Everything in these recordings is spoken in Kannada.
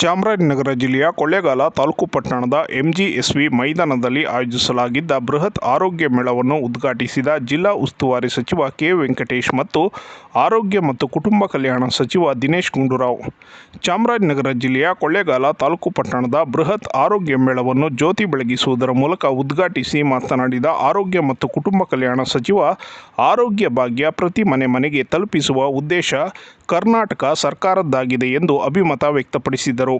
ಚಾಮರಾಜನಗರ ಜಿಲ್ಲೆಯ ಕೊಳ್ಳೇಗಾಲ ತಾಲೂಕು ಪಟ್ಟಣದ ಎಂಜಿಎಸ್ವಿ ಮೈದಾನದಲ್ಲಿ ಆಯೋಜಿಸಲಾಗಿದ್ದ ಬೃಹತ್ ಆರೋಗ್ಯ ಮೇಳವನ್ನು ಉದ್ಘಾಟಿಸಿದ ಜಿಲ್ಲಾ ಉಸ್ತುವಾರಿ ಸಚಿವ ಕೆ ವೆಂಕಟೇಶ್ ಮತ್ತು ಆರೋಗ್ಯ ಮತ್ತು ಕುಟುಂಬ ಕಲ್ಯಾಣ ಸಚಿವ ದಿನೇಶ್ ಗುಂಡೂರಾವ್. ಚಾಮರಾಜನಗರ ಜಿಲ್ಲೆಯ ಕೊಳ್ಳೇಗಾಲ ತಾಲೂಕು ಪಟ್ಟಣದ ಬೃಹತ್ ಆರೋಗ್ಯ ಮೇಳವನ್ನು ಜ್ಯೋತಿ ಬೆಳಗಿಸುವುದರ ಮೂಲಕ ಉದ್ಘಾಟಿಸಿ ಮಾತನಾಡಿದ ಆರೋಗ್ಯ ಮತ್ತು ಕುಟುಂಬ ಕಲ್ಯಾಣ ಸಚಿವ, ಆರೋಗ್ಯ ಭಾಗ್ಯ ಪ್ರತಿ ಮನೆ ಮನೆಗೆ ತಲುಪಿಸುವ ಉದ್ದೇಶ ಕರ್ನಾಟಕ ಸರ್ಕಾರದ್ದಾಗಿದೆ ಎಂದು ಅಭಿಮತ ವ್ಯಕ್ತಪಡಿಸಿದರು.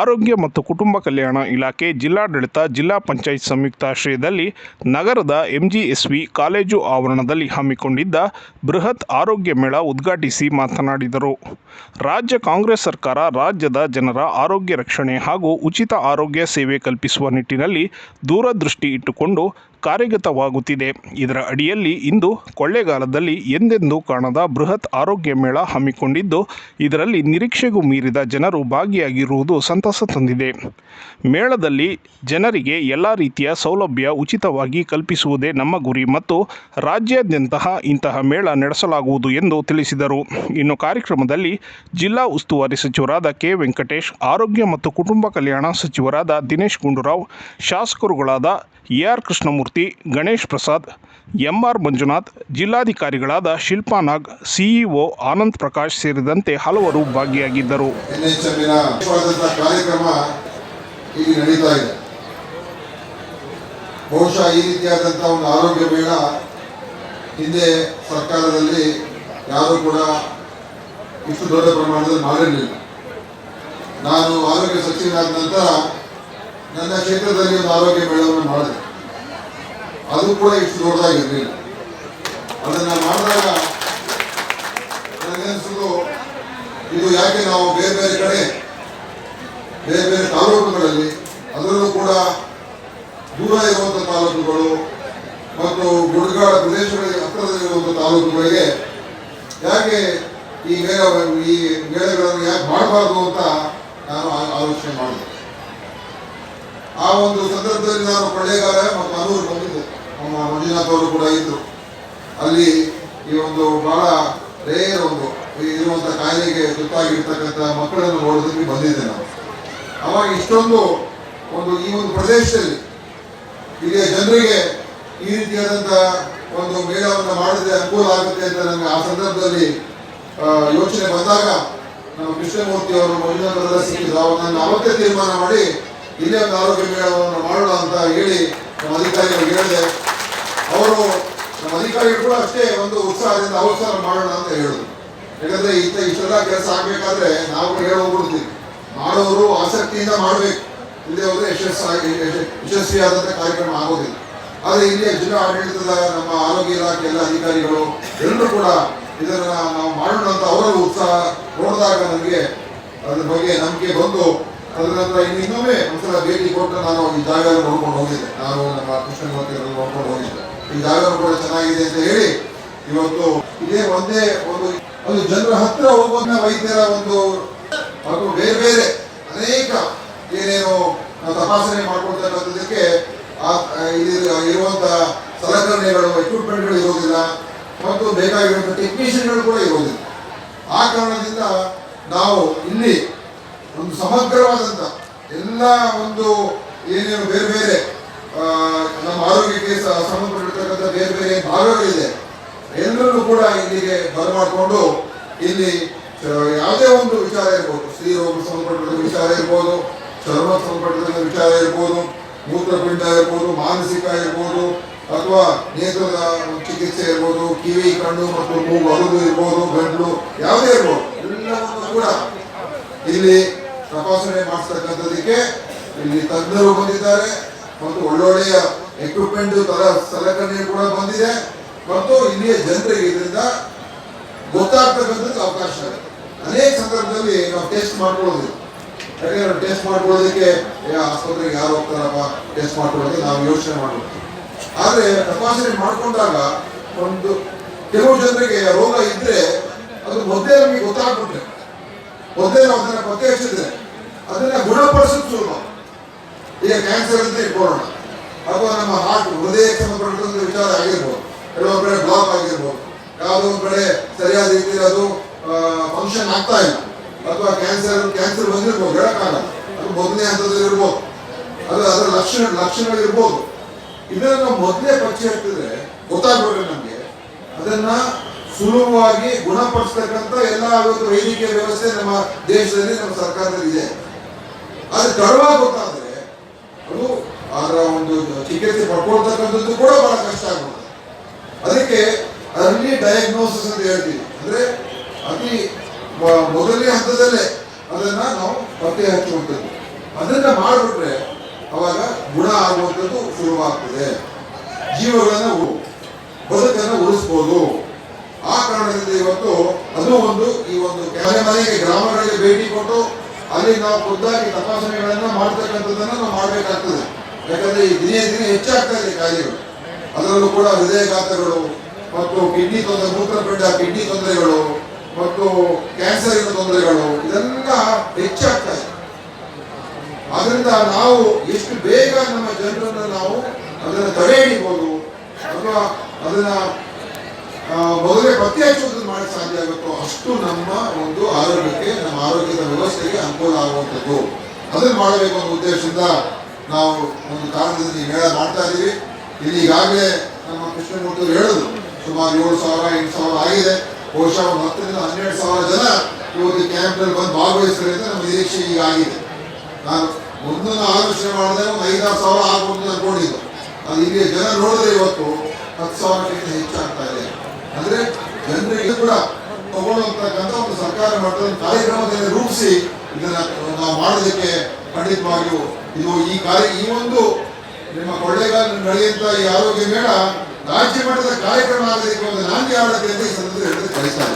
ಆರೋಗ್ಯ ಮತ್ತು ಕುಟುಂಬ ಕಲ್ಯಾಣ ಇಲಾಖೆ ಜಿಲ್ಲಾಡಳಿತ, ಜಿಲ್ಲಾ ಪಂಚಾಯತ್ ಸಂಯುಕ್ತಾಶ್ರಯದಲ್ಲಿ ನಗರದ ಎಂಜಿಎಸ್ವಿ ಕಾಲೇಜು ಆವರಣದಲ್ಲಿ ಹಮ್ಮಿಕೊಂಡಿದ್ದ ಬೃಹತ್ ಆರೋಗ್ಯ ಮೇಳ ಉದ್ಘಾಟಿಸಿ ಮಾತನಾಡಿದರು. ರಾಜ್ಯ ಕಾಂಗ್ರೆಸ್ ಸರ್ಕಾರ ರಾಜ್ಯದ ಜನರ ಆರೋಗ್ಯ ರಕ್ಷಣೆ ಹಾಗೂ ಉಚಿತ ಆರೋಗ್ಯ ಸೇವೆ ಕಲ್ಪಿಸುವ ನಿಟ್ಟಿನಲ್ಲಿ ದೂರದೃಷ್ಟಿ ಇಟ್ಟುಕೊಂಡು ಕಾರ್ಯಗತವಾಗುತ್ತಿದೆ. ಇದರ ಅಡಿಯಲ್ಲಿ ಇಂದು ಕೊಳ್ಳೆಗಾಲದಲ್ಲಿ ಎಂದೆಂದೂ ಕಾಣದ ಬೃಹತ್ ಆರೋಗ್ಯ ಮೇಳ ಹಮ್ಮಿಕೊಂಡಿದ್ದು ಇದರಲ್ಲಿ ನಿರೀಕ್ಷೆಗೂ ಮೀರಿದ ಜನರು ಭಾಗಿಯಾಗಿರುವುದು ಸಂತಸ ತಂದಿದೆ. ಮೇಳದಲ್ಲಿ ಜನರಿಗೆ ಎಲ್ಲ ರೀತಿಯ ಸೌಲಭ್ಯ ಉಚಿತವಾಗಿ ಕಲ್ಪಿಸುವುದೇ ನಮ್ಮ ಗುರಿ ಮತ್ತು ರಾಜ್ಯಾದ್ಯಂತಹ ಇಂತಹ ಮೇಳ ನಡೆಸಲಾಗುವುದು ಎಂದು ತಿಳಿಸಿದರು. ಇನ್ನು ಕಾರ್ಯಕ್ರಮದಲ್ಲಿ ಜಿಲ್ಲಾ ಉಸ್ತುವಾರಿ ಸಚಿವರಾದ ಕೆ. ವೆಂಕಟೇಶ್, ಆರೋಗ್ಯ ಮತ್ತು ಕುಟುಂಬ ಕಲ್ಯಾಣ ಸಚಿವರಾದ Dinesh Gundu Rao, ಶಾಸಕರುಗಳಾದ A. R. Krishnamurthy, Ganesh Prasad MR Manjunath, ಜಿಲ್ಲಾಧಿಕಾರಿಗಳಾದ Shilpa Nag, CEO Anand Prakash ಸೇರಿದಂತೆ ಹಲವರು ಭಾಗಿಯಾಗಿದ್ದರು. ಬಹುಶಃ ಈ ಒಂದು ಆರೋಗ್ಯ ಮೇಳ ಹಿಂದೆ ಸರ್ಕಾರದಲ್ಲಿ ಯಾರು ಕೂಡ ಇಷ್ಟು ದೊಡ್ಡ ಪ್ರಮಾಣದಲ್ಲಿ ಮಾಡಿರಲಿಲ್ಲ. ನಾನು ಆರೋಗ್ಯ ಸಚಿವನಾದ ನಂತರ ನನ್ನ ಕ್ಷೇತ್ರದಲ್ಲಿ ಒಂದು ಆರೋಗ್ಯ ಮೇಳವನ್ನು ಮಾಡಿದೆ. ಅದು ಕೂಡ ಇಷ್ಟು ದೊಡ್ಡದಾಗಿರಲಿಲ್ಲ. ಅದನ್ನ ಮಾಡಿದಾಗ ನನಗನ್ಸುದು ಇದು ಯಾಕೆ ನಾವು ಬೇರೆ ಬೇರೆ ಕಡೆ, ಬೇರೆ ಬೇರೆ ತಾಲೂಕುಗಳಲ್ಲಿ, ಅದರಲ್ಲೂ ಕೂಡ ದೂರ ಇರುವಂಥ ತಾಲೂಕುಗಳು ಮತ್ತು ಗುಡ್ಗಾಡ ಪ್ರದೇಶಗಳಿಗೆ ಹತ್ತಿರದಲ್ಲಿರುವಂಥ ತಾಲೂಕುಗಳಿಗೆ ಯಾಕೆ ಈ ಮೇಳ, ಈ ಮೇಳಗಳನ್ನು ಯಾಕೆ ಮಾಡಬಾರ್ದು ಅಂತ ನಾನು ಆಲೋಚನೆ ಮಾಡಿದೆ. ಆ ಒಂದು ಸಂದರ್ಭದಲ್ಲಿ ನಾನು ಕೊಳ್ಳೇಗಾಲ ಮತ್ತು ಅನೂರು ನಮ್ಮ ಮಂಜುನಾಥ್ ಅವರು ಕೂಡ ಇದ್ದರು ಅಲ್ಲಿ ಈ ಒಂದು ಬಹಳ ರೇರ್ ಒಂದು ಈ ಇರುವಂತ ಕಾಯಿಲೆಗೆ ತುತ್ತಾಗಿರ್ತಕ್ಕಂಥ ಮಕ್ಕಳನ್ನು ನೋಡೋದಕ್ಕೆ ಬಂದಿದ್ದೆ ನಾವು. ಅವಾಗ ಇಷ್ಟೊಂದು ಒಂದು ಈ ಒಂದು ಪ್ರದೇಶದಲ್ಲಿ ಇಲ್ಲಿಯ ಜನರಿಗೆ ಈ ರೀತಿಯಾದಂಥ ಒಂದು ಮೇಳವನ್ನು ಮಾಡಿದ್ರೆ ಅನುಕೂಲ ಆಗುತ್ತೆ ಅಂತ ನನಗೆ ಆ ಸಂದರ್ಭದಲ್ಲಿ ಯೋಚನೆ ಬಂದಾಗ ನಮ್ಮ ಕೃಷ್ಣಮೂರ್ತಿ ಅವರು ಮಂಜುನಾಥರೆಲ್ಲ ಸಿಕ್ಕಿದ್ರು ಅವರನ್ನು ಅವತ್ತೆ ತೀರ್ಮಾನ ಮಾಡಿ, ಇಲ್ಲೇ ಒಂದು ಆರೋಗ್ಯ ಮೇಳವನ್ನು ಮಾಡೋಣ ಅಂತ ಹೇಳಿ ನಮ್ಮ ಅಧಿಕಾರಿಗಳಿಗೆ ಹೇಳಿದೆ. ಅವರು ನಮ್ಮ ಅಧಿಕಾರಿಗಳು ಕೂಡ ಅಷ್ಟೇ ಒಂದು ಉತ್ಸಾಹದಿಂದ ಅವಸರ ಮಾಡೋಣ ಅಂತ ಹೇಳುದು ಯಾಕಂದ್ರೆ ಇಂಥ ಇಷ್ಟೆಲ್ಲ ಕೆಲಸ ಆಗ್ಬೇಕಾದ್ರೆ ನಾವು ಹೇಳೋಗ್ಬಿಡ್ತೀವಿ ಮಾಡೋರು ಆಸಕ್ತಿಯಿಂದ ಮಾಡಬೇಕು. ಇಲ್ಲಿ ಹೋದ್ರೆ ಯಶಸ್ಸಾಗಿ ಯಶ- ಯಶಸ್ವಿಯಾದಂಥ ಕಾರ್ಯಕ್ರಮ ಆಗೋದಿಲ್ಲ. ಆದರೆ ಇಲ್ಲಿ ಜಿಲ್ಲಾ ಆಡಳಿತದ ನಮ್ಮ ಆರೋಗ್ಯ ಇಲಾಖೆ ಎಲ್ಲ ಅಧಿಕಾರಿಗಳು ಎಲ್ಲರೂ ಕೂಡ ಇದನ್ನು ನಾವು ಮಾಡೋಣ ಅಂತ ಅವರ ಉತ್ಸಾಹ ನೋಡಿದಾಗ ನಮಗೆ ಅದ್ರ ಬಗ್ಗೆ ನಮಗೆ ಬಂದು, ಅದರ ನಂತರ ಇನ್ನು ಇನ್ನೊಮ್ಮೆ ಒಂದ್ಸಲ ಭೇಟಿ ಕೊಟ್ಟು ನಾನು ಈ ಜಾಗ ನೋಡ್ಕೊಂಡು ಹೋಗಿದ್ದೆ. ನಾನು ನಮ್ಮ ಕೃಷ್ಣ ನೋಡ್ಕೊಂಡು ಹೋಗಿದ್ದೆ. ಈ ಜಾಗ ಕೂಡ ಚೆನ್ನಾಗಿದೆ ಅಂತ ಹೇಳಿ ಇವತ್ತು ಇದೇ ಒಂದೇ ಒಂದು ಒಂದು ಜನರ ಹತ್ರ ಹೋಗುವಂತ ವೈದ್ಯರ ಒಂದು ಹಾಗೂ ಬೇರೆ ಬೇರೆ. ಅನೇಕ ಏನೇನು ತಪಾಸಣೆ ಮಾಡ್ಕೊಳ್ತಕ್ಕಂಥದ್ದಕ್ಕೆ ಇರುವಂತಹ ಸಲಕರಣೆಗಳು ಎಕ್ವಿಪ್ಮೆಂಟ್ಗಳು ಇರೋದಿಲ್ಲ. ಮತ್ತು ಬೇಕಾಗಿರುವಂಥ ಟೆಕ್ನಿಷಿಯನ್ಗಳು ಕೂಡ ಇರೋದಿಲ್ಲ. ಆ ಕಾರಣದಿಂದ ನಾವು ಇಲ್ಲಿ ಒಂದು ಸಮಗ್ರವಾದಂಥ ಎಲ್ಲ ಒಂದು ಏನೇನು ಬೇರೆ ಬೇರೆ ನಮ್ಮ ಆರೋಗ್ಯಕ್ಕೆ ಸಂಬಂಧಪಟ್ಟಿರ್ತಕ್ಕಂಥ ಬೇರೆ ಬೇರೆ ಭಾಗಗಳಿದೆ. ಎಲ್ಲರೂ ಕೂಡ ಇಲ್ಲಿಗೆ ಬರಮಾಡಿಕೊಂಡು ಇಲ್ಲಿ ಯಾವುದೇ ಒಂದು ವಿಚಾರ ಇರ್ಬೋದು. ರೋಗ ಸಂಬಂಧಪಟ್ಟಿರುವ ವಿಚಾರ ಇರ್ಬೋದು, ಚರ್ಮ ಸಂಬಂಧಪಟ್ಟಿರೋ ವಿಚಾರ ಇರ್ಬೋದು, ಮೂತ್ರಪಿಂಡ ಇರ್ಬೋದು, ಮಾನಸಿಕ ಇರ್ಬೋದು, ಅಥವಾ ನೇತ್ರದ ಚಿಕಿತ್ಸೆ ಇರ್ಬೋದು, ಕಿವಿ, ಕಣ್ಣು ಮತ್ತು ಮೂಗು ಅರುದು ಇರ್ಬೋದು, ಗಂಟ್ಲು, ಯಾವುದೇ ಇರ್ಬೋದು, ಎಲ್ಲವನ್ನು ಕೂಡ ಇಲ್ಲಿ ತಪಾಸಣೆ ಮಾಡಿಸ್ತಕ್ಕಂಥದಕ್ಕೆ ಇಲ್ಲಿ ತಜ್ಞರು ಬಂದಿದ್ದಾರೆ. ಮತ್ತು ಒಳ್ಳೊಳ್ಳೆಯ ಎಕ್ವಿಪ್ಮೆಂಟ್ ತರ ಸಲಕರಣೆ ಕೂಡ ಬಂದಿದೆ. ಮತ್ತು ಇಲ್ಲಿಯ ಜನರಿಗೆ ಇದರಿಂದ ಗೊತ್ತಾಗ್ತಕ್ಕಂಥದ್ದು ಅವಕಾಶ ಇದೆ. ಅನೇಕ ಸಂದರ್ಭದಲ್ಲಿ ನಾವು ಟೆಸ್ಟ್ ಮಾಡ್ಕೊಳ್ಳೋದಿಲ್ಲ. ಯಾಕಂದ್ರೆ ಟೆಸ್ಟ್ ಮಾಡ್ಕೊಳ್ಳೋದಕ್ಕೆ ಆಸ್ಪತ್ರೆಗೆ ಯಾರು ಹೋಗ್ತಾರಪ್ಪ? ಟೆಸ್ಟ್ ಮಾಡ್ಕೊಳ್ಳೋದಕ್ಕೆ ನಾವು ಯೋಚನೆ ಮಾಡ್ಬೋದು ಆದರೆ ತಪಾಸಣೆ ಮಾಡ್ಕೊಂಡಾಗ ಒಂದು ಕೆಲವು ಜನರಿಗೆ ರೋಗ ಇದ್ರೆ ಅದು ಮೊದಲೇ ನಮಗೆ ಗೊತ್ತಾಗ್ಬಿಟ್ರೆ. ಮೊದಲೇ ನಾವು ಅದನ್ನ ಪತ್ತೆ ಹಚ್ಚಿದ್ರೆ ಅದನ್ನ ಗುಣಪಡಿಸೋದು ಈಗ ಕ್ಯಾನ್ಸರ್ ಅಂತ ಇಟ್ಕೊಳ್ಳೋಣ. ಅಥವಾ ನಮ್ಮ ಹಾರ್ಟ್ ಹೃದಯಕ್ಕೆ ಸಂಬಂಧಪಟ್ಟಂತ ವಿಚಾರ ಆಗಿರ್ಬೋದು. ಕೆಲವೊಂದು ಕಡೆ ಬ್ಲಾಕ್ ಆಗಿರ್ಬೋದು. ಯಾವುದೋ ಒಂದು ಕಡೆ ಸರಿಯಾದ ರೀತಿಯಲ್ಲಿ ಅದು ಫಂಕ್ಷನ್ ಆಗ್ತಾ ಇಲ್ಲ. ಅಥವಾ ಕ್ಯಾನ್ಸರ್ ಕ್ಯಾನ್ಸರ್ ಬಂದಿರ್ಬೋದು, ಹೇಳಕ್ಕಾಗಲ್ಲ. ಅದು ಮೊದಲನೇ ಹಂತದಲ್ಲಿ ಇರ್ಬೋದು. ಅದು ಅದರ ಲಕ್ಷಣ, ಲಕ್ಷಣಗಳಿರ್ಬೋದು. ಇದನ್ನು ನಾವು ಮೊದಲೇ ಪರಿಚಯ ಇರ್ತಿದ್ರೆ ಗೊತ್ತಾಗ್ಬೇಕು ನಮಗೆ. ಅದನ್ನ ಸುಲಭವಾಗಿ ಗುಣಪಡಿಸ್ತಕ್ಕಂಥ ಎಲ್ಲ ವೈದ್ಯಕೀಯ ವ್ಯವಸ್ಥೆ ನಮ್ಮ ದೇಶದಲ್ಲಿ, ನಮ್ಮ ಸರ್ಕಾರದಲ್ಲಿ ಇದೆ ಅದು ತಡವಾಗಿ ಗೊತ್ತಾದ್ರೆ ಅದು ಅದರ ಒಂದು ಚಿಕಿತ್ಸೆ ಪಡ್ಕೊಳ್ತಕ್ಕಂಥದ್ದು ಕೂಡ ಬಹಳ ಕಷ್ಟ ಆಗುತ್ತೆ ಅದಕ್ಕೆ ಅರ್ಲಿ ಡಯಾಗ್ನೋಸಿಸ್ ಅಂತ ಹೇಳ್ತೀವಿ. ಅಂದ್ರೆ ಅತಿ ಮೊದಲನೇ ಹಂತದಲ್ಲೇ ಅದನ್ನ ನಾವು ಪತ್ತೆ ಹಚ್ಚುವಂಥದ್ದು. ಅದನ್ನ ಮಾಡಿಬಿಟ್ರೆ ಅವಾಗ ಗುಣ ಆಗುವಂಥದ್ದು ಶುರುವಾಗ್ತದೆ. ಜೀವಗಳನ್ನ ಉ- ಬದುಕನ್ನು ಉಳಿಸ್ಬೋದು ಆ ಕಾರಣದಿಂದ ಇವತ್ತು ಅದು ಒಂದು ಈ ಒಂದು ಮನೆ ಮನೆಗೆ ಗ್ರಾಮಗಳಿಗೆ ಭೇಟಿ ಕೊಟ್ಟು ಅಲ್ಲಿ ನಾವು ಖುದ್ದಾಗಿ ತಪಾಸಣೆಗಳನ್ನ ಮಾಡ್ತಕ್ಕಂಥದ್ದನ್ನು ನಾವು ಮಾಡಬೇಕಾಗ್ತದೆ. ಯಾಕಂದ್ರೆ ಈ ದಿನೇ ದಿನೇ ಹೆಚ್ಚಾಗ್ತಾ ಇದೆ ಕಾಯಿಲೆಗಳು ಅದರಲ್ಲೂ ಕೂಡ ಹೃದಯಘಾತಗಳು ಮತ್ತು ಕಿಡ್ನಿ ತೊಂದರೆ, ಮೂತ್ರಪಿಂಡ ಕಿಡ್ನಿ ತೊಂದರೆಗಳು ಮತ್ತು ಕ್ಯಾನ್ಸರಿನ ತೊಂದರೆಗಳು, ಇದೆಲ್ಲ ಹೆಚ್ಚಾಗ್ತಾ ಇದೆ. ಆದ್ರಿಂದ ನಾವು ಎಷ್ಟು ಬೇಗ ನಮ್ಮ ಜನರನ್ನು ನಾವು ಅದನ್ನ ತಡೆ ಹಿಡಿಬೋದು ಅಥವಾ ಅದನ್ನ ಆ, ಪ್ರತಿ ಹೆಚ್ಚು ಹಚ್ಚುವುದನ್ನು ಮಾಡಿ ಸಾಧ್ಯ ಆಗುತ್ತೋ ಅಷ್ಟು ನಮ್ಮ ಒಂದು ಆರೋಗ್ಯಕ್ಕೆ ನಮ್ಮ ಆರೋಗ್ಯದ ವ್ಯವಸ್ಥೆಗೆ ಅನುಕೂಲ ಆಗುವಂಥದ್ದು. ಅದನ್ನು ಮಾಡಬೇಕು ಅನ್ನೋ ಉದ್ದೇಶದಿಂದ ನಾವು ಒಂದು ಕಾರಣದಿಂದ ಈ ಮೇಳ ಮಾಡ್ತಾ ಇದ್ದೀವಿ. ಇಲ್ಲಿ ಈಗಾಗಲೇ ನಮ್ಮ ಕೃಷ್ಣಮೂರ್ತಿ ಹೇಳಿದ್ರು ಸುಮಾರು ಏಳು ಸಾವಿರ ಎಂಟು ಸಾವಿರ ಆಗಿದೆ. ಬಹುಶಃ ಒಂದು ಹತ್ತರಿಂದ ಹನ್ನೆರಡು ಸಾವಿರ ಜನ ಇವತ್ತು ಕ್ಯಾಂಪ್ನಲ್ಲಿ ಬಂದು ಭಾಗವಹಿಸಿದ್ರಿಂದ ನಮ್ಮ ನಿರೀಕ್ಷೆ ಈಗ ಆಗಿದೆ. ನಾನು ಮೊದಲು ಆಲೋಚನೆ ಮಾಡಿದ್ರೆ ಒಂದು ಐದಾರು ಸಾವಿರ ಆಗ್ಬೋದು ಅಂತ ಅನ್ಕೊಂಡಿದ್ದು. ಅದು ಇಲ್ಲಿ ಜನ ನೋಡಿದ್ರೆ ಇವತ್ತು ಹತ್ತು ಸಾವಿರಕ್ಕಿಂತ ಹೆಚ್ಚಾಗ್ತಾ ಇದೆ. ಅಂದ್ರೆ ಜನರಿಗೆ ಕೂಡ ತಗೊಳ್ಳುವಂತಕ್ಕಂಥ ಒಂದು ಸರ್ಕಾರ ಮಟ್ಟದ ಕಾರ್ಯಕ್ರಮದಲ್ಲಿ ರೂಪಿಸಿ ಇದನ್ನ ನಾವು ಮಾಡೋದಕ್ಕೆ ಖಂಡಿತವಾಗಿಯೂ ಇದು ಈ ಕಾರ್ಯ, ಈ ಒಂದು ನಿಮ್ಮ ಕೊಳ್ಳೆಗಾಲ ನಡೆಯುವಂತ ಈ ಆರೋಗ್ಯ ಮೇಳ ರಾಜ್ಯ ಮಟ್ಟದ ಕಾರ್ಯಕ್ರಮ ಆಗಲಿಕ್ಕೆ ಒಂದು ನಾಂದಿ ಆಡಕ್ಕೆ ಈ ಸಂದರ್ಭದಲ್ಲಿ ಕಳಿಸ್ತಾ